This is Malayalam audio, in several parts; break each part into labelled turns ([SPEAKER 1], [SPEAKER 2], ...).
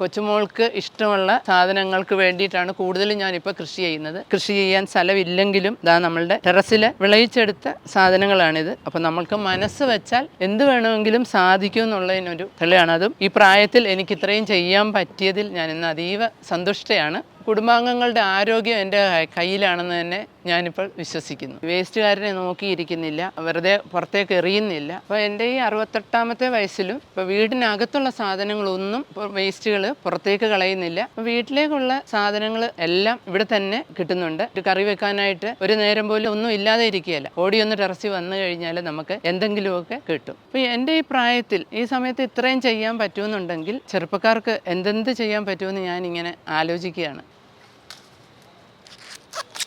[SPEAKER 1] കൊച്ചുമോൾക്ക് ഇഷ്ടമുള്ള സാധനങ്ങൾക്ക് വേണ്ടിയിട്ടാണ് കൂടുതലും ഞാനിപ്പോൾ കൃഷി ചെയ്യുന്നത്. കൃഷി ചെയ്യാൻ സ്ഥലമില്ലെങ്കിലും ഇതാ നമ്മളുടെ ടെറസിൽ വിളയിച്ചെടുത്ത സാധനങ്ങളാണിത്. അപ്പോൾ നമ്മൾക്ക് മനസ്സ് വെച്ചാൽ എന്ത് വേണമെങ്കിലും സാധിക്കും എന്നുള്ളതിനൊരു തെളിയാണ് അതും ഈ പ്രായത്തിൽ എനിക്ക് ഇത്രയും ചെയ്യാൻ പറ്റിയതിൽ ഞാൻ ഇന്ന് അതീവ സന്തുഷ്ടയാണ്. കുടുംബാംഗങ്ങളുടെ ആരോഗ്യം എന്റെ കയ്യിലാണെന്ന് തന്നെ ഞാനിപ്പോൾ വിശ്വസിക്കുന്നു. വേസ്റ്റുകാരനെ നോക്കിയിരിക്കുന്നില്ല. വെറുതെ പുറത്തേക്ക് എറിയുന്നില്ല. അപ്പോൾ എന്റെ ഈ അറുപത്തെട്ടാമത്തെ വയസ്സിലും ഇപ്പോൾ വീടിനകത്തുള്ള സാധനങ്ങളൊന്നും വേസ്റ്റുകൾ പുറത്തേക്ക് കളയുന്നില്ല. വീട്ടിലേക്കുള്ള സാധനങ്ങൾ എല്ലാം ഇവിടെ തന്നെ കിട്ടുന്നുണ്ട്. ഒരു കറി വെക്കാനായിട്ട് ഒരു നേരം പോലും ഒന്നും ഇല്ലാതെ ഇരിക്കുകയല്ല. ഒന്ന് ടെറസി വന്നു കഴിഞ്ഞാൽ നമുക്ക് എന്തെങ്കിലുമൊക്കെ കിട്ടും. അപ്പോൾ എന്റെ ഈ പ്രായത്തിൽ ഈ സമയത്ത് ഇത്രയും ചെയ്യാൻ പറ്റുമെന്നുണ്ടെങ്കിൽ ചെറുപ്പക്കാർക്ക് എന്തെന്ത് ചെയ്യാൻ പറ്റുമെന്ന് ഞാനിങ്ങനെ ആലോചിക്കുകയാണ്.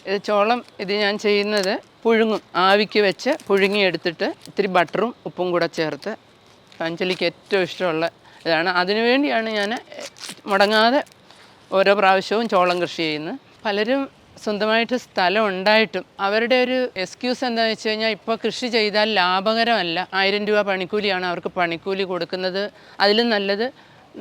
[SPEAKER 1] ഇത് ചോളം ഇത് ഞാൻ ചെയ്യുന്നത് പുഴുങ്ങും. ആവിക്ക് വെച്ച് പുഴുങ്ങിയെടുത്തിട്ട് ഇത്തിരി ബട്ടറും ഉപ്പും കൂടെ ചേർത്ത് അഞ്ജലിക്ക് ഏറ്റവും ഇഷ്ടമുള്ള ഇതാണ്. അതിനു വേണ്ടിയാണ് ഞാൻ മുടങ്ങാതെ ഓരോ പ്രാവശ്യവും ചോളം കൃഷി ചെയ്യുന്നത്. പലരും സ്വന്തമായിട്ട് സ്ഥലം ഉണ്ടായിട്ടും അവരുടെ ഒരു എക്സ്ക്യൂസ് എന്താണെന്ന് വെച്ച് കഴിഞ്ഞാൽ ഇപ്പോൾ കൃഷി ചെയ്താൽ ലാഭകരമല്ല. ആയിരം രൂപ പണിക്കൂലിയാണ് അവർക്ക് പണിക്കൂലി കൊടുക്കുന്നത്. അതിലും നല്ലത്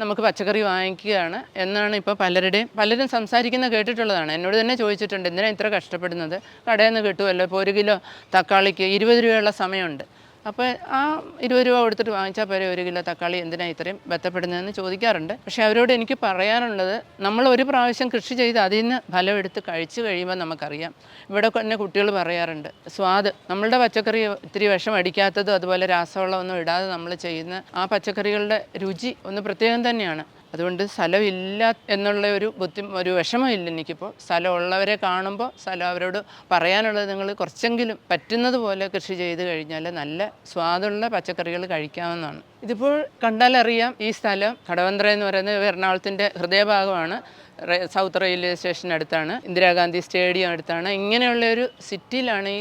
[SPEAKER 1] നമുക്ക് പച്ചക്കറി വാങ്ങിക്കുകയാണ് എന്നാണ് ഇപ്പോൾ പലരുടെയും പലരും സംസാരിക്കുന്ന കേട്ടിട്ടുള്ളതാണ്. എന്നോട് തന്നെ ചോദിച്ചിട്ടുണ്ട് എന്തിനാണ് ഇത്ര കഷ്ടപ്പെടുന്നത്? കടയിൽ നിന്ന് കിട്ടുമല്ലോ? ഇപ്പോൾ ഒരു കിലോ തക്കാളിക്ക് ഇരുപത് രൂപയുള്ള സമയമുണ്ട്. അപ്പോൾ ആ ഇരുപത് രൂപ കൊടുത്തിട്ട് വാങ്ങിച്ചാൽ പോരെ ഒരു കിലോ തക്കാളി എന്തിനാണ് ഇത്രയും ബന്ധപ്പെടുന്നതെന്ന് ചോദിക്കാറുണ്ട്. പക്ഷേ അവരോട് എനിക്ക് പറയാനുള്ളത് നമ്മൾ ഒരു പ്രാവശ്യം കൃഷി ചെയ്ത് അതിൽ നിന്ന് ഫലം എടുത്ത് കഴിച്ചു കഴിയുമ്പോൾ നമുക്കറിയാം. ഇവിടെ തന്നെ കുട്ടികൾ പറയാറുണ്ട് സ്വാദ് നമ്മളുടെ പച്ചക്കറി ഇത്തിരി വിഷം അടിക്കാത്തതും അതുപോലെ രാസവളമൊന്നും ഇടാതെ നമ്മൾ ചെയ്യുന്ന ആ പച്ചക്കറികളുടെ രുചി ഒന്ന് പ്രത്യേകം തന്നെയാണ്. അതുകൊണ്ട് സ്ഥലമില്ല എന്നുള്ള ഒരു ബുദ്ധി ഒരു വിഷമമില്ല എനിക്കിപ്പോൾ. സ്ഥലമുള്ളവരെ കാണുമ്പോൾ സ്ഥലം അവരോട് പറയാനുള്ളത് നിങ്ങൾ കുറച്ചെങ്കിലും പറ്റുന്നത് പോലെ കൃഷി ചെയ്ത് കഴിഞ്ഞാൽ നല്ല സ്വാദുള്ള പച്ചക്കറികൾ കഴിക്കാമെന്നാണ് ഇതിപ്പോൾ കണ്ടാലറിയാം ഈ സ്ഥലം കടവന്ത്ര എന്ന് പറയുന്നത് എറണാകുളത്തിന്റെ ഹൃദയഭാഗമാണ്. സൗത്ത് റെയിൽവേ സ്റ്റേഷൻ അടുത്താണ്. ഇന്ദിരാഗാന്ധി സ്റ്റേഡിയം അടുത്താണ്. ഇങ്ങനെയുള്ള ഒരു സിറ്റിയിലാണ് ഈ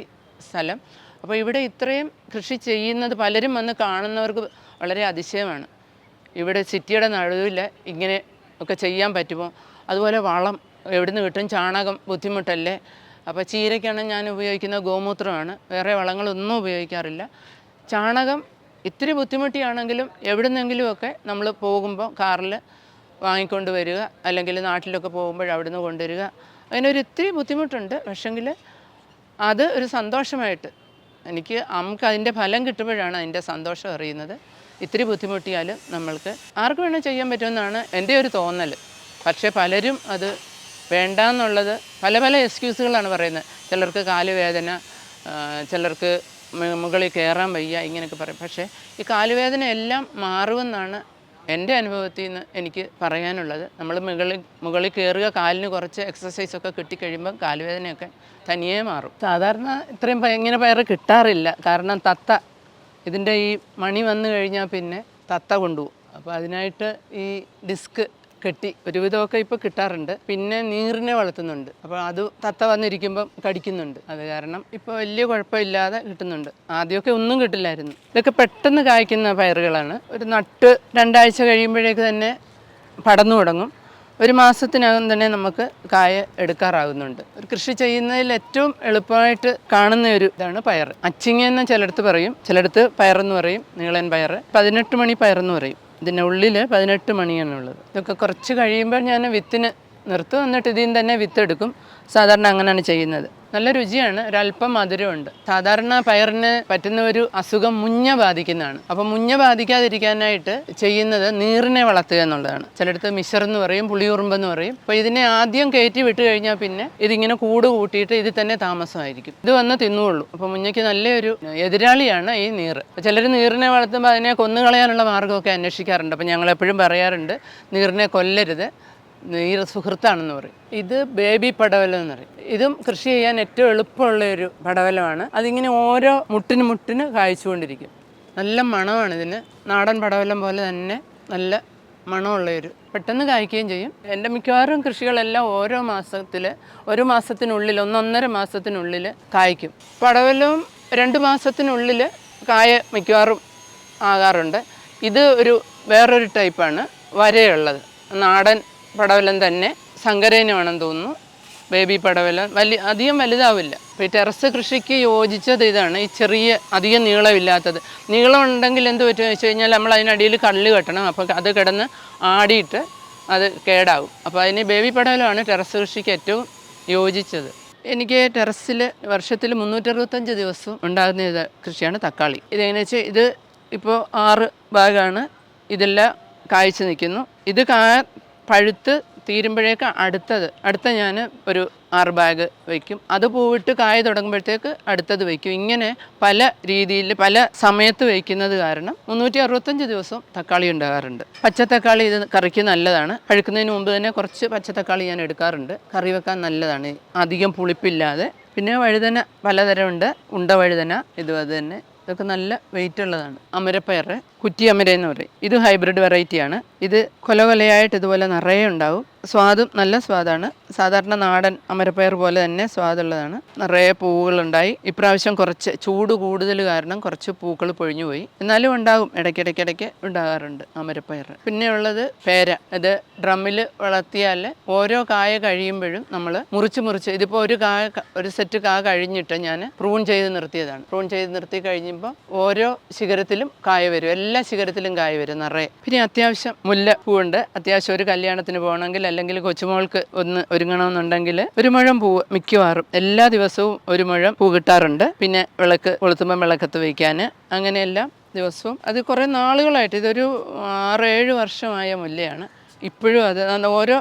[SPEAKER 1] സ്ഥലം. അപ്പോൾ ഇവിടെ ഇത്രയും കൃഷി ചെയ്യുന്നത് പലരും വന്ന് കാണുന്നവർക്ക് വളരെ അതിശയമാണ്. ഇവിടെ സിറ്റിയുടെ നടുവിൽ ഇങ്ങനെ ഒക്കെ ചെയ്യാൻ പറ്റുമോ? അതുപോലെ വളം എവിടുന്ന് കിട്ടും? ചാണകം ബുദ്ധിമുട്ടല്ലേ? അപ്പോൾ ചീരയ്ക്കാണ് ഞാൻ ഉപയോഗിക്കുന്ന ഗോമൂത്രമാണ്. വേറെ വളങ്ങളൊന്നും ഉപയോഗിക്കാറില്ല. ചാണകം ഇത്തിരി ബുദ്ധിമുട്ടിയാണെങ്കിലും എവിടുന്നെങ്കിലുമൊക്കെ നമ്മൾ പോകുമ്പോൾ കാറിൽ വാങ്ങിക്കൊണ്ട് വരിക അല്ലെങ്കിൽ നാട്ടിലൊക്കെ പോകുമ്പോൾ അവിടുന്ന് കൊണ്ടുവരിക. അതിനൊരു ഇത്തിരി ബുദ്ധിമുട്ടുണ്ട്. പക്ഷെങ്കിൽ അത് ഒരു സന്തോഷമായിട്ട് എനിക്ക് നമുക്ക് അതിന്റെ ഫലം കിട്ടുമ്പോഴാണ് അതിന്റെ സന്തോഷം അറിയുന്നത്. ഇത്തിരി ബുദ്ധിമുട്ടിയാലും നമ്മൾക്ക് ആർക്ക് വേണേൽ ചെയ്യാൻ പറ്റുമെന്നാണ് എന്റെ ഒരു തോന്നൽ. പക്ഷേ പലരും അത് വേണ്ടാന്നുള്ളത് പല പല എക്സ്ക്യൂസുകളാണ് പറയുന്നത്. ചിലർക്ക് കാലുവേദന ചിലർക്ക് മുകളിൽ കയറാൻ വയ്യ ഇങ്ങനെയൊക്കെ പറയും. പക്ഷേ ഈ കാലുവേദന എല്ലാം മാറുമെന്നാണ് എന്റെ അനുഭവത്തിൽ നിന്ന് എനിക്ക് പറയാനുള്ളത്. നമ്മൾ മുകളിൽ മുകളിൽ കയറുക കാലിന് കുറച്ച് എക്സസൈസൊക്കെ കിട്ടിക്കഴിയുമ്പം കാലുവേദനയൊക്കെ തനിയേ മാറും. സാധാരണ ഇത്രയും ഇങ്ങനെ പയർ കിട്ടാറില്ല. കാരണം തത്ത ഇതിന്റെ ഈ മണി വന്നു കഴിഞ്ഞാൽ പിന്നെ തത്ത കൊണ്ടുപോകും. അപ്പോൾ അതിനായിട്ട് ഈ ഡിസ്ക് കെട്ടി ഒരുവിധമൊക്കെ ഇപ്പോൾ കിട്ടാറുണ്ട്. പിന്നെ നീറിനെ വളർത്തുന്നുണ്ട്. അപ്പോൾ അത് തത്ത വന്നിരിക്കുമ്പം കടിക്കുന്നുണ്ട്. അത് കാരണം ഇപ്പോൾ വലിയ കുഴപ്പമില്ലാതെ കിട്ടുന്നുണ്ട്. ആദ്യമൊക്കെ ഒന്നും കിട്ടില്ലായിരുന്നു. ഇതൊക്കെ പെട്ടെന്ന് കായ്ക്കുന്ന പയറുകളാണ്. ഒരു നട്ട് രണ്ടാഴ്ച കഴിയുമ്പോഴേക്ക് തന്നെ പടന്നു തുടങ്ങും. ഒരു മാസത്തിനകം തന്നെ നമുക്ക് കായ എടുക്കാറാകുന്നുണ്ട്. ഒരു കൃഷി ചെയ്യുന്നതിൽ ഏറ്റവും എളുപ്പമായിട്ട് കാണുന്ന ഒരു ഇതാണ് പയർ അച്ചിങ്ങ എന്ന് ചിലടത്ത് പറയും. ചിലടത്ത് പയറെന്ന് പറയും. നീളൻ പയർ പതിനെട്ട് മണി പയറെന്ന് പറയും. ഇതിന്റെ ഉള്ളിൽ പതിനെട്ട് മണിയാണുള്ളത് ഇതൊക്കെ കുറച്ച് കഴിയുമ്പോൾ ഞാൻ വിത്തിന് നിർത്തും. എന്നിട്ട് ഇതിൽ നിന്ന് തന്നെ വിത്തെടുക്കും. സാധാരണ അങ്ങനെയാണ് ചെയ്യുന്നത്. നല്ല രുചിയാണ്. ഒരല്പം മധുരമുണ്ട്. സാധാരണ പയറിന് പറ്റുന്ന ഒരു അസുഖം മുഞ്ഞ ബാധിക്കുന്നതാണ്. അപ്പോൾ മുഞ്ഞ ബാധിക്കാതിരിക്കാനായിട്ട് ചെയ്യുന്നത് നീറിനെ വളർത്തുക എന്നുള്ളതാണ്. ചിലടത്ത് മിശ്ർ എന്ന് പറയും പുളിയുറുമ്പെന്ന് പറയും. അപ്പോൾ ഇതിനെ ആദ്യം കയറ്റി വിട്ട് കഴിഞ്ഞാൽ പിന്നെ ഇതിങ്ങനെ കൂട് കൂട്ടിയിട്ട് ഇതിൽ തന്നെ താമസമായിരിക്കും. ഇത് വന്ന് തിന്നുള്ളൂ അപ്പോൾ മുഞ്ഞയ്ക്ക് നല്ലൊരു എതിരാളിയാണ് ഈ നീർ അപ്പൊ ചിലർ നീറിനെ വളർത്തുമ്പോൾ അതിനെ കൊന്നുകളയാനുള്ള മാർഗമൊക്കെ അന്വേഷിക്കാറുണ്ട്. അപ്പോൾ ഞങ്ങൾ എപ്പോഴും പറയാറുണ്ട് നീറിനെ കൊല്ലരുത്. നീർ സുഹൃത്താണെന്ന് പറയും. ഇത് ബേബി പടവലം എന്ന് പറയും. ഇതും കൃഷി ചെയ്യാൻ ഏറ്റവും എളുപ്പമുള്ള ഒരു പടവലമാണ്. അതിങ്ങനെ ഓരോ മുട്ടിന് മുട്ടിന് കായ്ച്ചുകൊണ്ടിരിക്കും. നല്ല മണമാണ് ഇതിന്. നാടൻ പടവലം പോലെ തന്നെ നല്ല മണമുള്ള ഒരു പെട്ടെന്ന് കായ്ക്കുകയും ചെയ്യും. എന്റെ മിക്കവാറും കൃഷികളെല്ലാം ഓരോ മാസത്തിൽ ഒരു മാസത്തിനുള്ളിൽ ഒന്നൊന്നര മാസത്തിനുള്ളിൽ കായ്ക്കും. പടവലവും രണ്ട് മാസത്തിനുള്ളിൽ കായ മിക്കവാറും ആകാറുണ്ട്. ഇത് ഒരു വേറൊരു ടൈപ്പാണ് വരയുള്ളത്. നാടൻ പടവലം തന്നെ സങ്കരയിനമാണെന്ന് തോന്നുന്നു. ബേബി പടവലം. വലിയ അധികം വലുതാവില്ല. ഇപ്പോൾ ഈ ടെറസ് കൃഷിക്ക് യോജിച്ചത് ഇതാണ്. ഈ ചെറിയ അധികം നീളമില്ലാത്തത്. നീളം ഉണ്ടെങ്കിൽ എന്ത് പറ്റുമെന്ന് വെച്ച് കഴിഞ്ഞാൽ നമ്മൾ അതിനടിയിൽ കല്ല് കെട്ടണം. അപ്പോൾ അത് കിടന്ന് ആടിയിട്ട് അത് കേടാവും. അപ്പോൾ അതിന് ബേബി പടവലമാണ് ടെറസ് കൃഷിക്ക് ഏറ്റവും യോജിച്ചത്. എനിക്ക് ടെറസിൽ വർഷത്തിൽ മുന്നൂറ്ററുപത്തഞ്ച് ദിവസം ഉണ്ടാകുന്ന കൃഷിയാണ് തക്കാളി. ഇതെങ്ങനെ വെച്ചാൽ ഇത് ഇപ്പോൾ ആറ് ഭാഗമാണ്. ഇതെല്ലാം കായ്ച്ചു നിൽക്കുന്നു. ഇത് കാ പഴുത്ത് തീരുമ്പോഴേക്ക് അടുത്തത് അടുത്ത ഞാൻ ഒരു ആറ് ബാഗ് വയ്ക്കും അത് പൂവിട്ട് കായ തുടങ്ങുമ്പോഴത്തേക്ക് അടുത്തത് വയ്ക്കും ഇങ്ങനെ പല രീതിയിൽ പല സമയത്ത് വയ്ക്കുന്നത് കാരണം മുന്നൂറ്റി അറുപത്തഞ്ച് ദിവസം തക്കാളി ഉണ്ടാകാറുണ്ട്. പച്ചത്തക്കാളി ഇത് കറിക്ക് നല്ലതാണ്. പഴുക്കുന്നതിന് മുമ്പ് തന്നെ കുറച്ച് പച്ചത്തക്കാളി ഞാൻ എടുക്കാറുണ്ട്. കറി വെക്കാൻ നല്ലതാണ്. അധികം പുളിപ്പില്ലാതെ. പിന്നെ വഴുതന പലതരമുണ്ട്. ഉണ്ട വഴുതന ഇതും അത് തന്നെ. ഇതൊക്കെ നല്ല വെയിറ്റ് ഉള്ളതാണ്. അമരപ്പയർ കുറ്റി അമര എന്ന് പറയും. ഇത് ഹൈബ്രിഡ് വെറൈറ്റിയാണ് ഇത് കൊല കൊലയായിട്ട് ഇതുപോലെ നിറയെ ഉണ്ടാവും. സ്വാദും നല്ല സ്വാദാണ്. സാധാരണ നാടൻ അമരപ്പയർ പോലെ തന്നെ സ്വാദുള്ളതാണ്. നിറയെ പൂവുകളുണ്ടായി. ഇപ്രാവശ്യം കുറച്ച് ചൂട് കൂടുതൽ കാരണം കുറച്ച് പൂക്കൾ പൊഴിഞ്ഞുപോയി എന്നാലും ഉണ്ടാകും. ഇടയ്ക്കിടയ്ക്കിടയ്ക്ക് ഉണ്ടാകാറുണ്ട് അമരപ്പയർ. പിന്നെ ഉള്ളത് പേര. ഇത് ഡ്രമ്മിൽ വളർത്തിയാൽ ഓരോ കായ കഴിയുമ്പോഴും നമ്മൾ മുറിച്ച് മുറിച്ച് ഇതിപ്പോൾ ഒരു കായ ഒരു സെറ്റ് കായ കഴിഞ്ഞിട്ട് ഞാൻ പ്രൂൺ ചെയ്ത് നിർത്തിയതാണ്. പ്രൂൺ ചെയ്ത് നിർത്തി കഴിഞ്ഞപ്പോൾ ഓരോ ശിഖരത്തിലും കായ വരും. എല്ലാ ശിഖരത്തിലും കായ വരും നിറയെ. പിന്നെ അത്യാവശ്യം മുല്ല പൂവുണ്ട് അത്യാവശ്യം ഒരു കല്യാണത്തിന് പോകണമെങ്കിൽ അല്ലെങ്കിൽ കൊച്ചുമോൾക്ക് ഒന്ന് ഒരുങ്ങണമെന്നുണ്ടെങ്കിൽ ഒരു മുഴം പൂവ് മിക്കവാറും എല്ലാ ദിവസവും ഒരു മുഴം പൂ കിട്ടാറുണ്ട്. പിന്നെ വിളക്ക് കൊളുത്തുമ്പം വിളക്കത്ത് വയ്ക്കാൻ അങ്ങനെയെല്ലാം ദിവസവും. അത് കുറേ നാളുകളായിട്ട്. ഇതൊരു ആറേഴ് വർഷമായ മുല്ലയാണ്. ഇപ്പോഴും അത് ഓരോ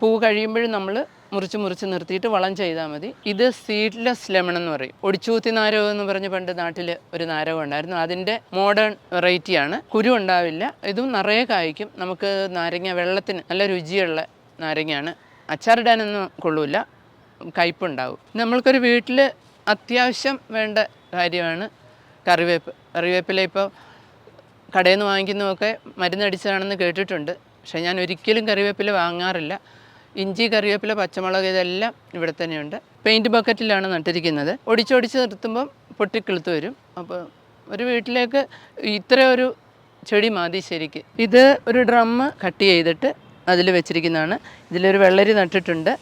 [SPEAKER 1] പൂ കഴിയുമ്പോഴും നമ്മൾ മുറിച്ച് മുറിച്ച് നിർത്തിയിട്ട് വളം ചെയ്താൽ മതി. ഇത് സീഡ്ലെസ് ലെമൺ എന്ന് പറയും. ഒടിച്ചൂത്തി നാരകം എന്ന് പറഞ്ഞ് പണ്ട് നാട്ടിൽ ഒരു നാരകം ഉണ്ടായിരുന്നു. അതിന്റെ മോഡേൺ വെറൈറ്റിയാണ് കുരു ഉണ്ടാവില്ല. ഇതും നിറയെ കായ്ക്കും. നമുക്ക് നാരങ്ങ വെള്ളത്തിന് നല്ല രുചിയുള്ള നാരങ്ങയാണ്. അച്ചാറിടാനൊന്നും കൊള്ളൂല കയ്പുണ്ടാവും നമ്മൾക്കൊരു വീട്ടിൽ അത്യാവശ്യം വേണ്ട കാര്യമാണ് കറിവേപ്പ്. കറിവേപ്പില ഇപ്പോൾ കടയിൽ നിന്ന് വാങ്ങിക്കുന്നതൊക്കെ മരുന്നടിച്ചതാണെന്ന് കേട്ടിട്ടുണ്ട്. പക്ഷേ ഞാൻ ഒരിക്കലും കറിവേപ്പില വാങ്ങാറില്ല. ഇഞ്ചി കറിവേപ്പില പച്ചമുളക് ഇതെല്ലാം ഇവിടെ തന്നെയുണ്ട്. പെയിന്റ് ബക്കറ്റിലാണ് നട്ടിരിക്കുന്നത്. ഒടിച്ചൊടിച്ച് നിർത്തുമ്പം പൊട്ടിക്കിളുത്ത് വരും. അപ്പോൾ ഒരു വീട്ടിലേക്ക് ഇത്ര ഒരു ചെടി മതി ശരിക്ക്. ഇത് ഒരു ഡ്രമ്മ് കട്ട് ചെയ്തിട്ട് അതിൽ വെച്ചിരിക്കുന്നതാണ്. ഇതിലൊരു വെള്ളരി നട്ടിട്ടുണ്ട്.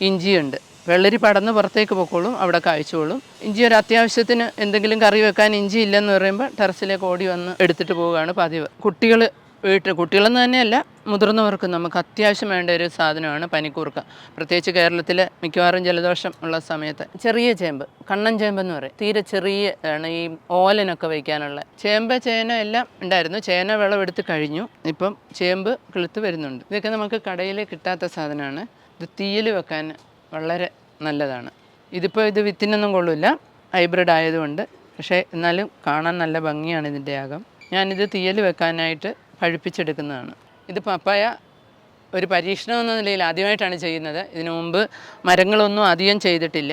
[SPEAKER 1] ഇഞ്ചിയുണ്ട്. വെള്ളരി പടന്ന് പുറത്തേക്ക് പൊക്കോളും അവിടെ കായ്ച്ചോളും. ഇഞ്ചി ഒരു അത്യാവശ്യത്തിന് എന്തെങ്കിലും കറി വെക്കാൻ ഇഞ്ചി ഇല്ലെന്ന് പറയുമ്പോൾ ടെറസിലേക്ക് ഓടി വന്ന് എടുത്തിട്ട് പോവുകയാണ് പതിവ്. കുട്ടികൾ വീട്ടിൽ കുട്ടികളെന്ന് തന്നെയല്ല മുതിർന്നവർക്ക് നമുക്ക് അത്യാവശ്യം വേണ്ട ഒരു സാധനമാണ് പനിക്കൂർക്ക. പ്രത്യേകിച്ച് കേരളത്തിൽ മിക്കവാറും ജലദോഷം ഉള്ള സമയത്ത് ചെറിയ ചേമ്പ് കണ്ണൻ ചേമ്പ് എന്ന് പറയും. തീരെ ചെറിയ ആണ് ഈ ഓലനൊക്കെ വയ്ക്കാനുള്ള ചേമ്പ് ചേന എല്ലാം ഉണ്ടായിരുന്നു. ചേന വിളവെടുത്ത് കഴിഞ്ഞു. ഇപ്പം ചേമ്പ് കിളുത്ത് വരുന്നുണ്ട്. ഇതൊക്കെ നമുക്ക് കടയിൽ കിട്ടാത്ത സാധനമാണ്. ഇത് തീയിൽ വെക്കാൻ വളരെ നല്ലതാണ്. ഇതിപ്പോൾ ഇത് വിത്തിനൊന്നും കൊള്ളില്ല. ഹൈബ്രിഡ് ആയതുകൊണ്ട്. പക്ഷേ എന്നാലും കാണാൻ നല്ല ഭംഗിയാണ് ഇതിന്റെ ആകം. ഞാനിത് തീയൽ വെക്കാനായിട്ട് പഴുപ്പിച്ചെടുക്കുന്നതാണ്. ഇത് പപ്പായ ഒരു പരീക്ഷണം എന്ന നിലയിൽ ആദ്യമായിട്ടാണ് ചെയ്യുന്നത്. ഇതിനു മുമ്പ് മരങ്ങളൊന്നും അധികം ചെയ്തിട്ടില്ല.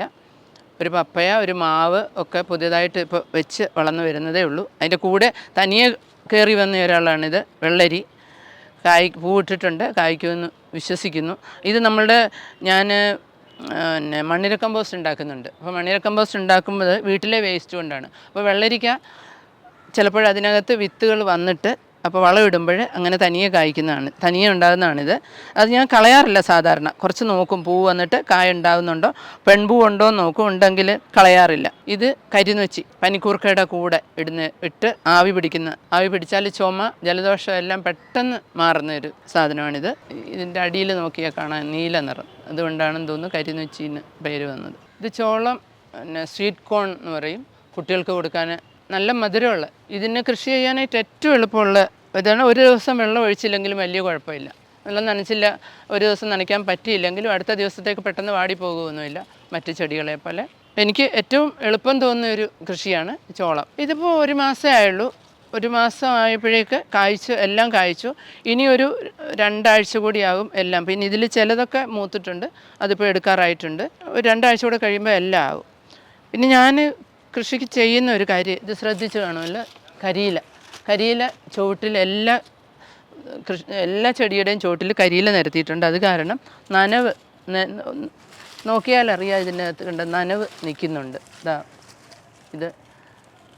[SPEAKER 1] ഒരു പപ്പയ ഒരു മാവ് ഒക്കെ പുതിയതായിട്ട് ഇപ്പോൾ വെച്ച് വളർന്നു വരുന്നതേ ഉള്ളൂ. അതിന്റെ കൂടെ തനിയെ കയറി വന്ന ഒരാളാണിത് വെള്ളരി. കായ് പൂവിട്ടിട്ടുണ്ട് കായ്ക്കുമെന്ന് വിശ്വസിക്കുന്നു. ഇത് നമ്മളുടെ ഞാൻ പിന്നെ മണ്ണിര കമ്പോസ്റ്റ് ഉണ്ടാക്കുന്നുണ്ട്. അപ്പോൾ മണ്ണിര കമ്പോസ്റ്റ് ഉണ്ടാക്കുമ്പോൾ വീട്ടിലെ വേസ്റ്റ് കൊണ്ടാണ്. അപ്പോൾ വെള്ളരിക്ക ചിലപ്പോൾ അതിനകത്ത് വിത്തുകൾ വന്നിട്ട് അപ്പോൾ വളം ഇടുമ്പോൾ അങ്ങനെ തനിയെ കായ്ക്കുന്നതാണ്. തനിയെ ഉണ്ടാകുന്നതാണിത്. അത് ഞാൻ കളയാറില്ല സാധാരണ. കുറച്ച് നോക്കും പൂ വന്നിട്ട് കായ ഉണ്ടാകുന്നുണ്ടോ? പെൺപൂ ഉണ്ടോ എന്ന് നോക്കും. ഉണ്ടെങ്കിൽ കളയാറില്ല. ഇത് കരിനൊച്ചി പനിക്കൂർക്കയുടെ കൂടെ ഇടുന്ന് ഇട്ട് ആവി പിടിക്കുന്ന ആവി പിടിച്ചാൽ ചുമ ജലദോഷം എല്ലാം പെട്ടെന്ന് മാറുന്ന ഒരു സാധനമാണിത്. ഇതിന്റെ അടിയിൽ നോക്കിയാൽ കാണാൻ നീല നിറം. അതുകൊണ്ടാണെന്ന് തോന്നുന്നു കരിനൊച്ചിന്ന് പേര് വന്നത്. ഇത് ചോളം പിന്നെ സ്വീറ്റ് കോൺ എന്ന് പറയും. കുട്ടികൾക്ക് കൊടുക്കാൻ നല്ല മധുരമുള്ള. ഇതിന് കൃഷി ചെയ്യാനായിട്ട് ഏറ്റവും എളുപ്പമുള്ള ഇതാണ് ഒരു ദിവസം വെള്ളം ഒഴിച്ചില്ലെങ്കിലും വലിയ കുഴപ്പമില്ല. വെള്ളം നനച്ചില്ല ഒരു ദിവസം നനയ്ക്കാൻ പറ്റിയില്ലെങ്കിലും അടുത്ത ദിവസത്തേക്ക് പെട്ടെന്ന് വാടി പോകുമൊന്നുമില്ല മറ്റു ചെടികളെ പോലെ. എനിക്ക് ഏറ്റവും എളുപ്പം തോന്നുന്ന ഒരു കൃഷിയാണ് ചോളം. ഇതിപ്പോൾ ഒരു മാസമേ ആയുള്ളൂ. ഒരു മാസം ആയപ്പോഴേക്ക് കായ്ച്ചു എല്ലാം കായ്ച്ചു. ഇനി ഒരു രണ്ടാഴ്ച കൂടിയാകും എല്ലാം. പിന്നെ ഇതിൽ ചിലതൊക്കെ മൂത്തിട്ടുണ്ട് അതിപ്പോൾ എടുക്കാറായിട്ടുണ്ട്. ഒരു രണ്ടാഴ്ച കൂടെ കഴിയുമ്പോൾ എല്ലാം ആകും പിന്നെ ഞാൻ കൃഷിക്ക് ചെയ്യുന്ന ഒരു കാര്യം ഇത് ശ്രദ്ധിച്ച് കാണുമല്ലോ കരിയില. കരിയില ചുവട്ടിൽ എല്ലാ കൃഷി എല്ലാ ചെടിയുടെയും ചുവട്ടിൽ കരിയില നിരത്തിയിട്ടുണ്ട്. അത് കാരണം നനവ് നോക്കിയാലറിയാം ഇതിനകത്ത് കണ്ട നനവ് നിൽക്കുന്നുണ്ട്. ഇതാ ഇത്.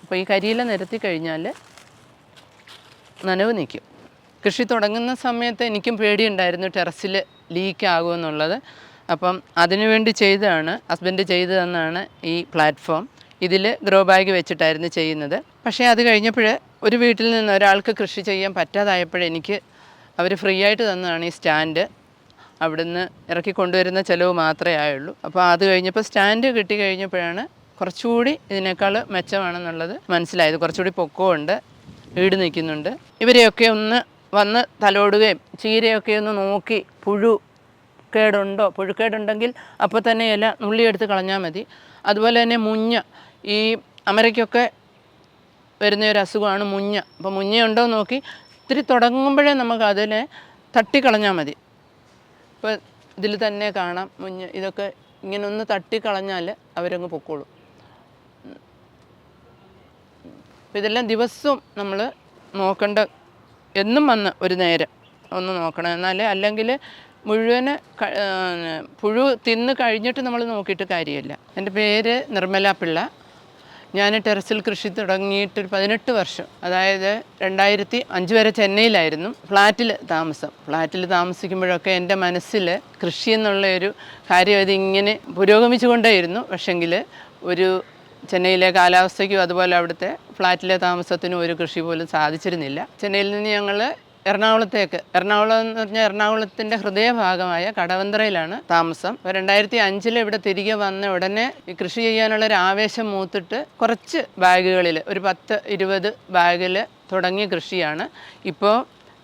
[SPEAKER 1] അപ്പോൾ ഈ കരിയില നിരത്തി കഴിഞ്ഞാൽ നനവ് നിൽക്കും. കൃഷി തുടങ്ങുന്ന സമയത്ത് എനിക്കും പേടിയുണ്ടായിരുന്നു ടെറസിൽ ലീക്ക് ആകുമെന്നുള്ളത്. അപ്പം അതിനുവേണ്ടി ചെയ്തതാണ് ഹസ്ബൻഡ് ചെയ്തു തന്നാണ് ഈ പ്ലാറ്റ്ഫോം. ഇതിൽ ഗ്രോ ബാഗ് വെച്ചിട്ടായിരുന്നു ചെയ്യുന്നത്. പക്ഷേ അത് കഴിഞ്ഞപ്പോൾ ഒരു വീട്ടിൽ നിന്ന് ഒരാൾക്ക് കൃഷി ചെയ്യാൻ പറ്റാതായപ്പോൾ എനിക്ക് അവർ ഫ്രീ ആയിട്ട് തന്നതാണ് ഈ സ്റ്റാൻഡ് അവിടുന്ന് ഇറക്കി കൊണ്ടുവരുന്ന ചിലവ് മാത്രമേ ആയുള്ളൂ. അപ്പോൾ അത് കഴിഞ്ഞപ്പോൾ സ്റ്റാൻഡ് കിട്ടി കഴിഞ്ഞപ്പോഴാണ് കുറച്ചുകൂടി ഇതിനേക്കാൾ മെച്ചമാണെന്നുള്ളത് മനസ്സിലായത്. കുറച്ചുകൂടി പൊക്കമുണ്ട് വീട് നിൽക്കുന്നുണ്ട്. ഇവരെയൊക്കെ ഒന്ന് വന്ന് തലോടുകയും ചീരയൊക്കെ ഒന്ന് നോക്കി പുഴു കേടുണ്ടോ? പുഴുക്കേടുണ്ടെങ്കിൽ അപ്പോൾ തന്നെ ഇല നുള്ളിയെടുത്ത് കളഞ്ഞാൽ മതി. അതുപോലെ തന്നെ മുഞ്ഞ ഈ അമരയ്ക്കൊക്കെ വരുന്ന ഒരു അസുഖമാണ് മുഞ്ഞ. അപ്പോൾ മുഞ്ഞയുണ്ടോ നോക്കി. ഇത്തിരി തുടങ്ങുമ്പോഴേ നമുക്ക് അതിനെ തട്ടിക്കളഞ്ഞാൽ മതി. ഇപ്പോൾ ഇതിൽ തന്നെ കാണാം മുഞ്ഞ. ഇതൊക്കെ ഇങ്ങനെ ഒന്ന് തട്ടിക്കളഞ്ഞാൽ അവരങ്ങ് പൊക്കോളും. അപ്പോൾ ഇതെല്ലാം ദിവസവും നമ്മൾ നോക്കേണ്ട എന്നും വന്ന് ഒരു നേരം ഒന്ന് നോക്കണം. എന്നാലേ അല്ലെങ്കിൽ മുഴുവൻ പുഴു തിന്ന് കഴിഞ്ഞിട്ട് നമ്മൾ നോക്കിയിട്ട് കാര്യമില്ല. എന്റെ പേര് നിർമ്മല പിള്ള ഞാൻ ടെറസിൽ കൃഷി തുടങ്ങിയിട്ട് ഒരു പതിനെട്ട് വർഷം. അതായത് രണ്ടായിരത്തി അഞ്ച് വരെ ചെന്നൈയിലായിരുന്നു ഫ്ലാറ്റിൽ താമസം. ഫ്ലാറ്റിൽ താമസിക്കുമ്പോഴൊക്കെ എന്റെ മനസ്സിൽ കൃഷി എന്നുള്ള ഒരു കാര്യം ഇങ്ങനെ പുരോഗമിച്ചുകൊണ്ടേയിരുന്നു. പക്ഷെങ്കിൽ ഒരു ചെന്നൈയിലെ കാലാവസ്ഥയ്ക്കും അതുപോലെ അവിടുത്തെ ഫ്ലാറ്റിലെ താമസത്തിനും ഒരു കൃഷി പോലും സാധിച്ചിരുന്നില്ല. ചെന്നൈയിൽ നിന്ന് ഞങ്ങൾ എറണാകുളത്തേക്ക്. എറണാകുളം എന്ന് പറഞ്ഞാൽ എറണാകുളത്തിന്റെ ഹൃദയഭാഗമായ കടവന്ത്രയിലാണ് താമസം. അപ്പോൾ രണ്ടായിരത്തി അഞ്ചിൽ ഇവിടെ തിരികെ വന്ന ഉടനെ ഈ കൃഷി ചെയ്യാനുള്ള ഒരു ആവേശം മൂത്തിട്ട് കുറച്ച് ബാഗുകളിൽ ഒരു പത്ത് ഇരുപത് ബാഗിൽ തുടങ്ങിയ കൃഷിയാണ്. ഇപ്പോൾ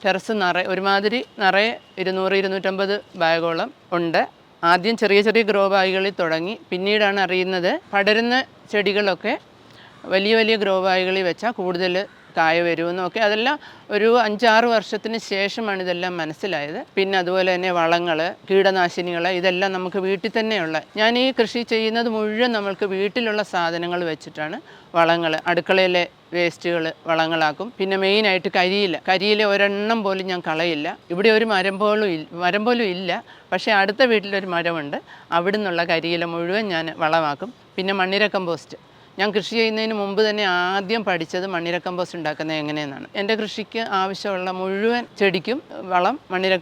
[SPEAKER 1] ടെറസ് നിറയെ ഒരുമാതിരി നിറയെ ഇരുന്നൂറ് ഇരുന്നൂറ്റമ്പത് ബാഗോളം ഉണ്ട്. ആദ്യം ചെറിയ ചെറിയ ഗ്രോ ബാഗുകളിൽ തുടങ്ങി. പിന്നീടാണ് അറിയുന്നത് പടരുന്ന ചെടികളൊക്കെ വലിയ വലിയ ഗ്രോ ബാഗുകളിൽ വെച്ചാൽ കൂടുതൽ കായ വരുമെന്നൊക്കെ അതെല്ലാം ഒരു അഞ്ചാറ് വർഷത്തിന് ശേഷമാണ് ഇതെല്ലാം മനസ്സിലായത്. പിന്നെ അതുപോലെ തന്നെ വളങ്ങൾ കീടനാശിനികൾ ഇതെല്ലാം നമുക്ക് വീട്ടിൽ തന്നെയുള്ള ഞാൻ ഈ കൃഷി ചെയ്യുന്നത് മുഴുവൻ നമ്മൾക്ക് വീട്ടിലുള്ള സാധനങ്ങൾ വെച്ചിട്ടാണ് വളങ്ങൾ അടുക്കളയിലെ വേസ്റ്റുകൾ വളങ്ങളാക്കും. പിന്നെ മെയിനായിട്ട് കരിയില. കരിയിലെ ഒരെണ്ണം പോലും ഞാൻ കളയില്ല. ഇവിടെ ഒരു മരം പോലും ഇല്ല മരം പോലും ഇല്ല. പക്ഷേ അടുത്ത വീട്ടിലൊരു മരമുണ്ട്. അവിടെ നിന്നുള്ള കരിയില മുഴുവൻ ഞാൻ വളമാക്കും. പിന്നെ മണ്ണിര കമ്പോസ്റ്റ്. ഞാൻ കൃഷി ചെയ്യുന്നതിന് മുമ്പ് തന്നെ ആദ്യം പഠിച്ചത് മണ്ണിര കമ്പോസ്റ്റ് ഉണ്ടാക്കുന്നത് എങ്ങനെയെന്നാണ്. എന്റെ കൃഷിക്ക് ആവശ്യമുള്ള മുഴുവൻ ചെടിക്കും വളം മണ്ണിര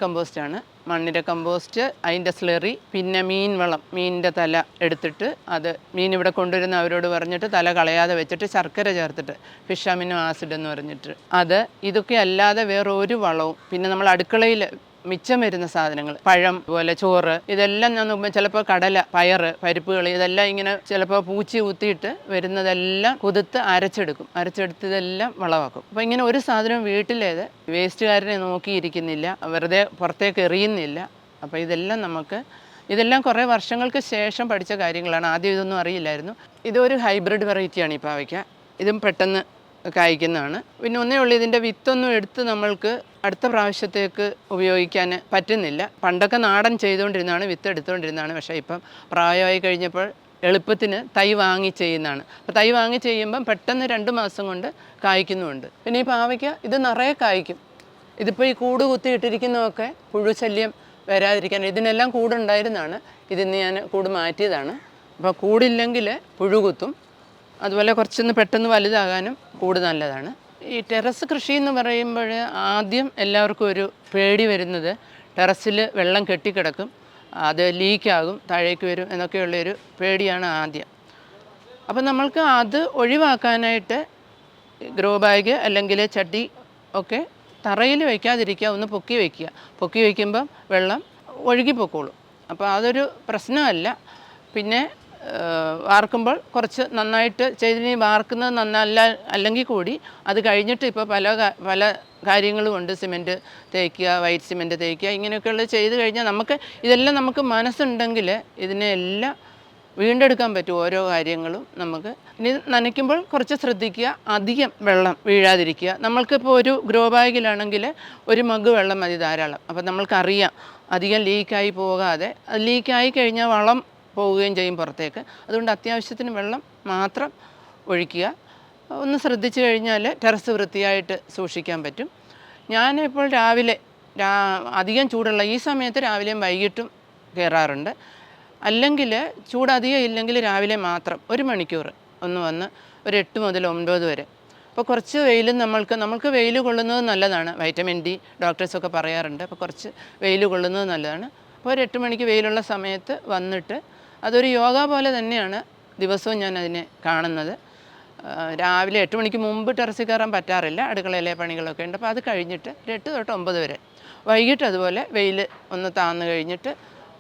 [SPEAKER 1] ആണ് മണ്ണിര കമ്പോസ്റ്റ് അതിന്റെ സ്ലെറി പിന്നെ മീൻ വളം മീനിന്റെ തല എടുത്തിട്ട് അത് മീൻ ഇവിടെ കൊണ്ടുവരുന്ന അവരോട് പറഞ്ഞിട്ട് തല കളയാതെ വെച്ചിട്ട് ശർക്കര ചേർത്തിട്ട് ഫിഷ് അമിനോ ആസിഡ് എന്ന് പറഞ്ഞിട്ട്. അത് ഇതൊക്കെ അല്ലാതെ വേറെ ഒരു വളവും പിന്നെ നമ്മൾ അടുക്കളയിൽ മിച്ചം വരുന്ന സാധനങ്ങൾ. പഴം പോലെ ചോറ് ഇതെല്ലാം ഞാൻ ചിലപ്പോൾ കടല പയറ് പരിപ്പുകൾ ഇതെല്ലാം ഇങ്ങനെ ചിലപ്പോൾ പൂച്ചി ഊത്തിയിട്ട് വരുന്നതെല്ലാം കുതിർത്ത് അരച്ചെടുക്കും. അരച്ചെടുത്ത് ഇതെല്ലാം വളമാക്കും. അപ്പോൾ ഇങ്ങനെ ഒരു സാധനവും വീട്ടിലേത് വേസ്റ്റുകാരനെ നോക്കിയിരിക്കുന്നില്ല. വെറുതെ പുറത്തേക്ക് എറിയുന്നില്ല. അപ്പോൾ ഇതെല്ലാം നമുക്ക് ഇതെല്ലാം കുറേ വർഷങ്ങൾക്ക് ശേഷം പഠിച്ച കാര്യങ്ങളാണ്. ആദ്യം ഇതൊന്നും അറിയില്ലായിരുന്നു. ഇതൊരു ഹൈബ്രിഡ് വെറൈറ്റിയാണ് ഈ പാവയ്ക്ക. ഇതും പെട്ടെന്ന് കായ്ക്കുന്നതാണ്. പിന്നെ ഒന്നേ ഉള്ളൂ ഇതിന്റെ വിത്തൊന്നും എടുത്ത് നമ്മൾക്ക് അടുത്ത പ്രാവശ്യത്തേക്ക് ഉപയോഗിക്കാൻ പറ്റുന്നില്ല. പണ്ടൊക്കെ നാടൻ ചെയ്തുകൊണ്ടിരുന്നതാണ് വിത്ത് എടുത്തുകൊണ്ടിരുന്നതാണ് പക്ഷേ ഇപ്പം പ്രായമായി കഴിഞ്ഞപ്പോൾ എളുപ്പത്തിന് തൈ വാങ്ങി ചെയ്യുന്നതാണ്. അപ്പോൾ തൈ വാങ്ങി ചെയ്യുമ്പം പെട്ടെന്ന് രണ്ട് മാസം കൊണ്ട് കായ്ക്കുന്നുമുണ്ട്. പിന്നെ ഈ പാവയ്ക്ക ഇത് നിറയെ കായ്ക്കും. ഇതിപ്പോൾ ഈ കൂട് കുത്തി ഇട്ടിരിക്കുന്നതൊക്കെ പുഴുശല്യം വരാതിരിക്കാൻ ഇതിനെല്ലാം കൂടുണ്ടായിരുന്നതാണ്. ഇതിന്ന് ഞാൻ കൂട് മാറ്റിയതാണ്. അപ്പോൾ കൂടില്ലെങ്കിൽ പുഴു കുത്തും. അതുപോലെ കുറച്ചൊന്ന് പെട്ടെന്ന് വലുതാകാനും കൂട് നല്ലതാണ്. ഈ ടെറസ് കൃഷി എന്ന് പറയുമ്പോൾ ആദ്യം എല്ലാവർക്കും ഒരു പേടി വരുന്നത് ടെറസിൽ വെള്ളം കെട്ടിക്കിടക്കും അത് ലീക്കാകും താഴേക്ക് വരും എന്നൊക്കെയുള്ളൊരു പേടിയാണ് ആദ്യം. അപ്പം നമ്മൾക്ക് അത് ഒഴിവാക്കാനായിട്ട് ഗ്രോ ബാഗ് അല്ലെങ്കിൽ ചട്ടി ഒക്കെ തറയിൽ വയ്ക്കാതിരിക്കുക ഒന്ന് പൊക്കി വയ്ക്കുക. പൊക്കി വയ്ക്കുമ്പം വെള്ളം ഒഴുകിപ്പോക്കോളും. അപ്പോൾ അതൊരു പ്രശ്നമല്ല. പിന്നെ വാർക്കുമ്പോൾ കുറച്ച് നന്നായിട്ട് ചെയ്തിനി വാർക്കുന്നത് നന്നല്ല അല്ലെങ്കിൽ കൂടി അത് കഴിഞ്ഞിട്ട് ഇപ്പോൾ പല പല കാര്യങ്ങളും ഉണ്ട്. സിമെന്റ് തേക്കുക വൈറ്റ് സിമെന്റ് തേക്കുക ഇങ്ങനെയൊക്കെയുള്ളത് ചെയ്ത് കഴിഞ്ഞാൽ നമുക്ക് ഇതെല്ലാം നമുക്ക് മനസ്സുണ്ടെങ്കിൽ ഇതിനെല്ലാം വീണ്ടെടുക്കാൻ പറ്റും ഓരോ കാര്യങ്ങളും നമുക്ക്. ഇനി നനയ്ക്കുമ്പോൾ കുറച്ച് ശ്രദ്ധിക്കുക അധികം വെള്ളം വീഴാതിരിക്കുക. നമ്മൾക്കിപ്പോൾ ഒരു ഗ്രോ ബാഗിലാണെങ്കിൽ ഒരു മഗ് വെള്ളം മതി ധാരാളം. അപ്പോൾ നമ്മൾക്കറിയാം അധികം ലീക്കായി പോകാതെ. ലീക്കായി കഴിഞ്ഞാൽ വളം പോവുകയും ചെയ്യും പുറത്തേക്ക്. അതുകൊണ്ട് അത്യാവശ്യത്തിന് വെള്ളം മാത്രം ഒഴിക്കുക. ഒന്ന് ശ്രദ്ധിച്ചു കഴിഞ്ഞാൽ ടെറസ് വൃത്തിയായിട്ട് സൂക്ഷിക്കാൻ പറ്റും. ഞാനിപ്പോൾ രാവിലെ രാ അധികം ചൂടുള്ള ഈ സമയത്ത് രാവിലെയും വൈകിട്ടും കയറാറുണ്ട് അല്ലെങ്കിൽ ചൂട് അധികം ഇല്ലെങ്കിൽ രാവിലെ മാത്രം ഒരു മണിക്കൂർ ഒന്ന് വന്ന് ഒരു എട്ട് മുതൽ ഒൻപത് വരെ. അപ്പോൾ കുറച്ച് വെയിൽ നമ്മൾക്ക് നമ്മൾക്ക് വെയിൽ കൊള്ളുന്നത് നല്ലതാണ്. വൈറ്റമിൻ ഡി ഡോക്ടേഴ്സൊക്കെ പറയാറുണ്ട്. അപ്പോൾ കുറച്ച് വെയിൽ കൊള്ളുന്നത് നല്ലതാണ്. അപ്പോൾ ഒരു എട്ട് മണിക്ക് വെയിലുള്ള സമയത്ത് വന്നിട്ട് അതൊരു യോഗ പോലെ തന്നെയാണ് ദിവസവും ഞാൻ അതിനെ കാണുന്നത്. രാവിലെ എട്ട് മണിക്ക് മുമ്പ് ടെറസിൽ കയറാൻ പറ്റാറില്ല. അടുക്കളയിലെ പണികളൊക്കെ ഉണ്ട്. അപ്പോൾ അത് കഴിഞ്ഞിട്ട് ഒരു എട്ട് തൊട്ട് ഒമ്പത് വരെ. വൈകിട്ട് അതുപോലെ വെയിൽ ഒന്ന് താന്ന് കഴിഞ്ഞിട്ട്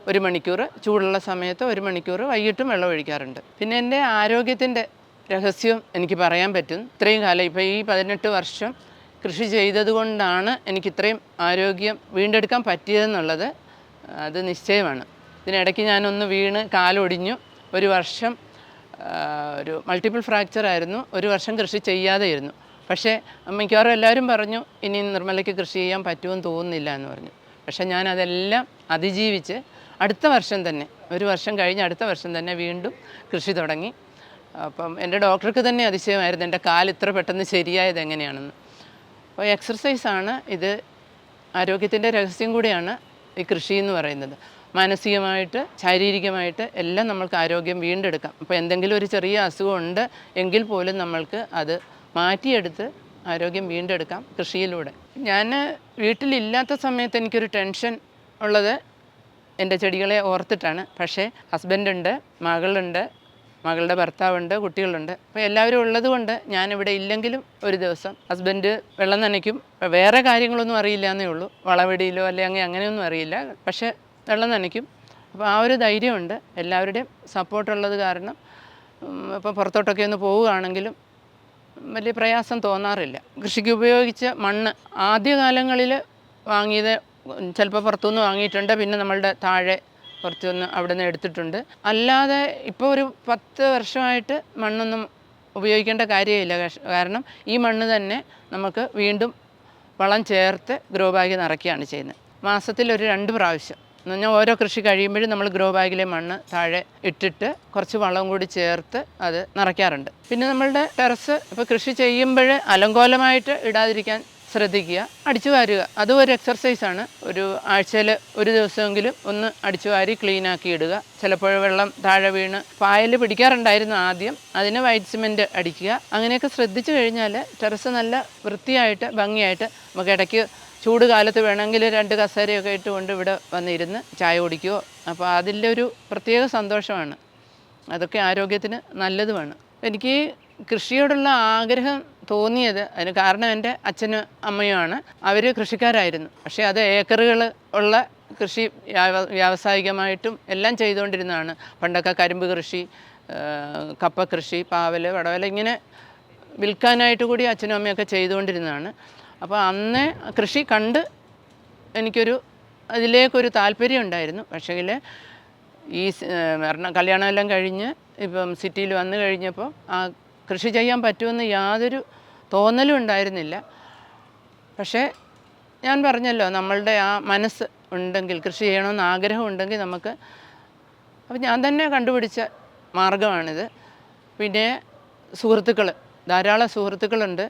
[SPEAKER 1] ഒരു മണിക്കൂർ ചൂടുള്ള സമയത്ത് ഒരു മണിക്കൂർ വൈകിട്ടും വെള്ളം ഒഴിക്കാറുണ്ട്. പിന്നെ എന്റെ ആരോഗ്യത്തിന്റെ രഹസ്യം എനിക്ക് പറയാൻ പറ്റും. ഇത്രയും കാലം ഇപ്പോൾ ഈ പതിനെട്ട് വർഷം കൃഷി ചെയ്തതുകൊണ്ടാണ് എനിക്ക് ഇത്രയും ആരോഗ്യം വീണ്ടെടുക്കാൻ പറ്റിയതെന്നുള്ളത് അത് നിശ്ചയമാണ്. ഇതിനിടയ്ക്ക് ഞാനൊന്ന് വീണ് കാലൊടിഞ്ഞു. ഒരു വർഷം ഒരു മൾട്ടിപ്പിൾ ഫ്രാക്ചർ ആയിരുന്നു. ഒരു വർഷം കൃഷി ചെയ്യാതെ ഇരുന്നു. പക്ഷേ മിക്കവാറും എല്ലാവരും പറഞ്ഞു ഇനി നിർമ്മലയ്ക്ക് കൃഷി ചെയ്യാൻ പറ്റുമെന്ന് തോന്നുന്നില്ല എന്ന് പറഞ്ഞു. പക്ഷേ ഞാൻ അതെല്ലാം അതിജീവിച്ച് അടുത്ത വർഷം തന്നെ ഒരു വർഷം കഴിഞ്ഞ് അടുത്ത വർഷം തന്നെ വീണ്ടും കൃഷി തുടങ്ങി. അപ്പം എന്റെ ഡോക്ടർക്ക് തന്നെ അതിശയമായിരുന്നു എന്റെ കാൽ ഇത്ര പെട്ടെന്ന് ശരിയായത് എങ്ങനെയാണെന്ന്? അപ്പോൾ എക്സർസൈസാണ് ഇത് ആരോഗ്യത്തിന്റെ രഹസ്യം കൂടിയാണ് ഈ കൃഷി എന്ന് പറയുന്നത്. മാനസികമായിട്ട് ശാരീരികമായിട്ട് എല്ലാം നമ്മൾക്ക് ആരോഗ്യം വീണ്ടെടുക്കാം. അപ്പോൾ എന്തെങ്കിലും ഒരു ചെറിയ അസുഖം ഉണ്ട് എങ്കിൽ പോലും നമ്മൾക്ക് അത് മാറ്റിയെടുത്ത് ആരോഗ്യം വീണ്ടെടുക്കാം കൃഷിയിലൂടെ. ഞാൻ വീട്ടിലില്ലാത്ത സമയത്ത് എനിക്കൊരു ടെൻഷൻ ഉള്ളത് എന്റെ ചെടികളെ ഓർത്തിട്ടാണ്. പക്ഷേ ഹസ്ബൻഡുണ്ട് മകളുണ്ട് മകളുടെ ഭർത്താവുണ്ട് കുട്ടികളുണ്ട്. അപ്പോൾ എല്ലാവരും ഉള്ളത് കൊണ്ട് ഞാനിവിടെ ഇല്ലെങ്കിലും ഒരു ദിവസം ഹസ്ബൻഡ് വെള്ളം നനയ്ക്കും. വേറെ കാര്യങ്ങളൊന്നും അറിയില്ല എന്നേ ഉള്ളൂ. വളവെടിയിലോ അല്ലെങ്കിൽ അങ്ങനെയൊന്നും അറിയില്ല. പക്ഷേ വെള്ളം നനയ്ക്കും. അപ്പോൾ ആ ഒരു ധൈര്യമുണ്ട്. എല്ലാവരുടെയും സപ്പോർട്ടുള്ളത് കാരണം ഇപ്പോൾ പുറത്തോട്ടൊക്കെ ഒന്ന് പോവുകയാണെങ്കിലും വലിയ പ്രയാസം തോന്നാറില്ല. കൃഷിക്ക് ഉപയോഗിച്ച മണ്ണ് ആദ്യകാലങ്ങളിൽ വാങ്ങിയത് ചിലപ്പോൾ പുറത്തുനിന്ന് വാങ്ങിയിട്ടുണ്ട്. പിന്നെ നമ്മളുടെ താഴെ കുറച്ചൊന്ന് അവിടെ നിന്ന് എടുത്തിട്ടുണ്ട്. അല്ലാതെ ഇപ്പോൾ ഒരു പത്ത് വർഷമായിട്ട് മണ്ണൊന്നും ഉപയോഗിക്കേണ്ട കാര്യമില്ല. കാരണം ഈ മണ്ണ് തന്നെ നമുക്ക് വീണ്ടും വളം ചേർത്ത് ഗ്രോ ബാഗ് നിറയ്ക്കുകയാണ് ചെയ്യുന്നത്. മാസത്തിൽ ഒരു രണ്ട് പ്രാവശ്യം. എന്ന് പറഞ്ഞാൽ ഓരോ കൃഷി കഴിയുമ്പോഴും നമ്മൾ ഗ്രോ ബാഗിലെ മണ്ണ് താഴെ ഇട്ടിട്ട് കുറച്ച് വളം കൂടി ചേർത്ത് അത് നിറയ്ക്കാറുണ്ട്. പിന്നെ നമ്മളുടെ ടെറസ് ഇപ്പോൾ കൃഷി ചെയ്യുമ്പോൾ അലങ്കോലമായിട്ട് ഇടാതിരിക്കാൻ ശ്രദ്ധിക്കുക അടിച്ചു വാരുക. അതും ഒരു എക്സർസൈസാണ് ഒരു ആഴ്ചയിൽ ഒരു ദിവസമെങ്കിലും ഒന്ന് അടിച്ചു വാരി ക്ലീൻ ആക്കി ഇടുക. ചിലപ്പോൾ വെള്ളം താഴെ വീണ് പായൽ പിടിക്കാറുണ്ടായിരുന്നു ആദ്യം. അതിന് വൈറ്റ് സിമെന്റ് അടിക്കുക. അങ്ങനെയൊക്കെ ശ്രദ്ധിച്ചു കഴിഞ്ഞാൽ ടെറസ് നല്ല വൃത്തിയായിട്ട് ഭംഗിയായിട്ട് നമുക്ക് ഇടയ്ക്ക് ചൂട് കാലത്ത് വേണമെങ്കിൽ രണ്ട് കസേരയൊക്കെ ഇട്ടുകൊണ്ട് ഇവിടെ വന്നിരുന്ന് ചായ കുടിക്കുമോ അപ്പോൾ അതിന്റെ ഒരു പ്രത്യേക സന്തോഷമാണ്. അതൊക്കെ ആരോഗ്യത്തിന് നല്ലതുമാണ്. എനിക്ക് കൃഷിയോടുള്ള ആഗ്രഹം തോന്നിയത് അതിന് കാരണം എന്റെ അച്ഛനും അമ്മയുമാണ്. അവർ കൃഷിക്കാരായിരുന്നു. പക്ഷേ അത് ഏക്കറുകൾ ഉള്ള കൃഷി വ്യാവ- വ്യാവസായികമായിട്ടും എല്ലാം ചെയ്തുകൊണ്ടിരുന്നതാണ്. പണ്ടൊക്കെ കരിമ്പ് കൃഷി കപ്പ കൃഷി പാവൽ വടവൽ ഇങ്ങനെ വിൽക്കാനായിട്ട് കൂടി അച്ഛനും അമ്മയൊക്കെ ചെയ്തുകൊണ്ടിരുന്നതാണ്. അപ്പോൾ അന്ന് കൃഷി കണ്ട് എനിക്കൊരു അതിലേക്കൊരു താല്പര്യം ഉണ്ടായിരുന്നു. പക്ഷേങ്കിൽ ഈ എറണ കല്യാണമെല്ലാം കഴിഞ്ഞ് ഇപ്പം സിറ്റിയിൽ വന്നു കഴിഞ്ഞപ്പോൾ ആ കൃഷി ചെയ്യാൻ പറ്റുമെന്ന് യാതൊരു തോന്നലും ഉണ്ടായിരുന്നില്ല. പക്ഷേ ഞാൻ പറഞ്ഞല്ലോ നമ്മളുടെ ആ മനസ്സ് ഉണ്ടെങ്കിൽ കൃഷി ചെയ്യണമെന്ന് ആഗ്രഹം ഉണ്ടെങ്കിൽ നമുക്ക് അപ്പം ഞാൻ തന്നെ കണ്ടുപിടിച്ച മാർഗമാണിത് പിന്നെ സുഹൃത്തുക്കൾ ധാരാളം സുഹൃത്തുക്കളുണ്ട്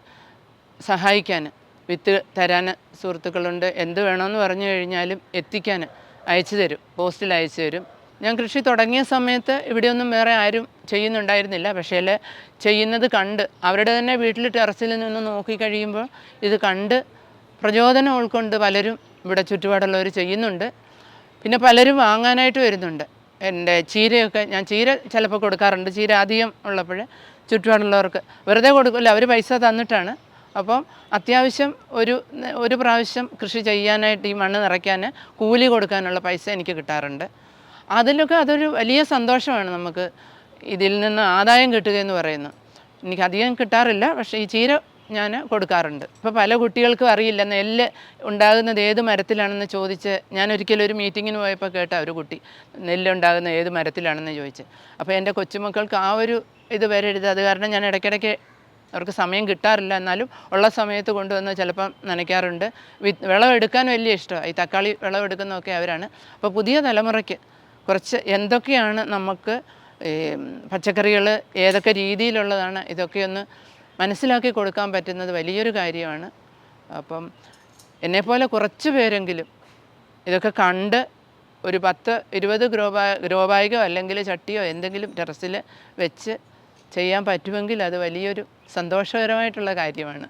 [SPEAKER 1] സഹായിക്കാൻ. വിത്ത് തരാൻ സുഹൃത്തുക്കളുണ്ട്. എന്ത് വേണമെന്ന് പറഞ്ഞു കഴിഞ്ഞാലും എത്തിക്കാൻ അയച്ചു തരും. പോസ്റ്റിൽ അയച്ചു തരും. ഞാൻ കൃഷി തുടങ്ങിയ സമയത്ത് ഇവിടെയൊന്നും വേറെ ആരും ചെയ്യുന്നുണ്ടായിരുന്നില്ല. പക്ഷേ ചെയ്യുന്നത് കണ്ട് അവരുടെ തന്നെ വീട്ടിൽ ടെറസിൽ നിന്ന് നോക്കി കഴിയുമ്പോൾ ഇത് കണ്ട് പ്രചോദനം ഉൾക്കൊണ്ട് പലരും ഇവിടെ ചുറ്റുപാടുള്ളവർ ചെയ്യുന്നുണ്ട്. പിന്നെ പലരും വാങ്ങാനായിട്ട് വരുന്നുണ്ട്. എന്റെ ചീരയൊക്കെ ഞാൻ ചീര ചിലപ്പോൾ കൊടുക്കാറുണ്ട്. ചീര അധികം ഉള്ളപ്പോൾ ചുറ്റുപാടുള്ളവർക്ക് വെറുതെ കൊടുക്കില്ല. അവർ പൈസ തന്നിട്ടാണ്. അപ്പം അത്യാവശ്യം ഒരു ഒരു പ്രാവശ്യം കൃഷി ചെയ്യാനായിട്ട് ഈ മണ്ണ് നിറയ്ക്കാൻ കൂലി കൊടുക്കാനുള്ള പൈസ എനിക്ക് കിട്ടാറുണ്ട്. അതിലൊക്കെ അതൊരു വലിയ സന്തോഷമാണ് നമുക്ക് ഇതിൽ നിന്ന് ആദായം കിട്ടുക എന്ന് പറയുന്നത്. എനിക്ക് അധികം കിട്ടാറില്ല പക്ഷേ ഈ ചീര ഞാൻ കൊടുക്കാറുണ്ട്. ഇപ്പോൾ പല കുട്ടികൾക്കും അറിയില്ല നെല്ല് ഉണ്ടാകുന്നത് ഏത് മരത്തിലാണെന്ന് ചോദിച്ച് ഞാൻ ഒരിക്കലും ഒരു മീറ്റിങ്ങിന് പോയപ്പോൾ കേട്ട ഒരു കുട്ടി നെല്ല് ഉണ്ടാകുന്നത് ഏത് മരത്തിലാണെന്ന് ചോദിച്ച്. അപ്പോൾ എന്റെ കൊച്ചുമക്കൾക്ക് ആ ഒരു ഇത് വരരുത് അത് കാരണം ഞാൻ ഇടയ്ക്കിടയ്ക്ക് അവർക്ക് സമയം കിട്ടാറില്ല. എന്നാലും ഉള്ള സമയത്ത് കൊണ്ടുവന്ന് ചിലപ്പം നനയ്ക്കാറുണ്ട്. വിളവെടുക്കാൻ വലിയ ഇഷ്ടമാണ് ഈ തക്കാളി വിളവെടുക്കുന്നതൊക്കെ അവരാണ്. അപ്പോൾ പുതിയ തലമുറയ്ക്ക് കുറച്ച് എന്തൊക്കെയാണ് നമുക്ക് പച്ചക്കറികൾ ഏതൊക്കെ രീതിയിലുള്ളതാണ് ഇതൊക്കെ ഒന്ന് മനസ്സിലാക്കി കൊടുക്കാൻ പറ്റുന്നത് വലിയൊരു കാര്യമാണ്. അപ്പം എന്നെപ്പോലെ കുറച്ച് പേരെങ്കിലും ഇതൊക്കെ കണ്ട് ഒരു പത്ത് ഇരുപത് ഗ്രോ ഗ്രോബായികോ അല്ലെങ്കിൽ ചട്ടിയോ എന്തെങ്കിലും ടെറസിൽ വെച്ച് ചെയ്യാൻ പറ്റുമെങ്കിൽ അത് വലിയൊരു സന്തോഷകരമായിട്ടുള്ള കാര്യമാണ്.